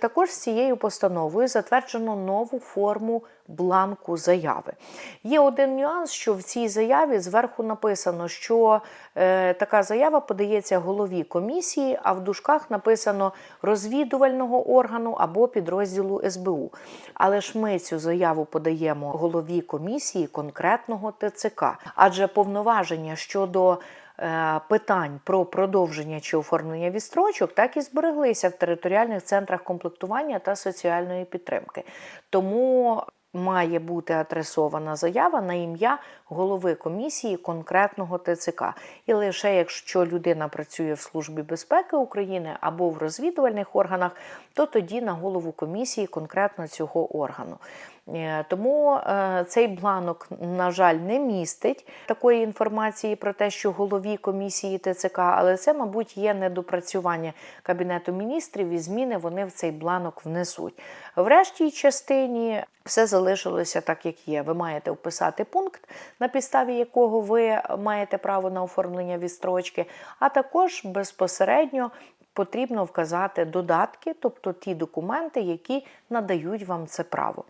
Також з цією постановою затверджено нову форму бланку заяви. Є один нюанс, що в цій заяві зверху написано, що е, така заява подається голові комісії, а в дужках написано розвідувального органу або підрозділу СБУ. Але ж ми цю заяву подаємо голові комісії конкретного ТЦК, адже повноваження щодо питань про продовження чи оформлення відстрочок так і збереглися в територіальних центрах комплектування та соціальної підтримки. Тому має бути адресована заява на ім'я голови комісії конкретного ТЦК. І лише якщо людина працює в Службі безпеки України або в розвідувальних органах, то тоді на голову комісії конкретно цього органу. Е, Тому е, цей бланок, на жаль, не містить такої інформації про те, що голові комісії ТЦК, але це, мабуть, є недопрацювання Кабінету міністрів і зміни вони в цей бланок внесуть. В частині все залишилося так, як є. Ви маєте вписати пункт, на підставі якого ви маєте право на оформлення відстрочки, а також безпосередньо потрібно вказати додатки, тобто ті документи, які надають вам це право.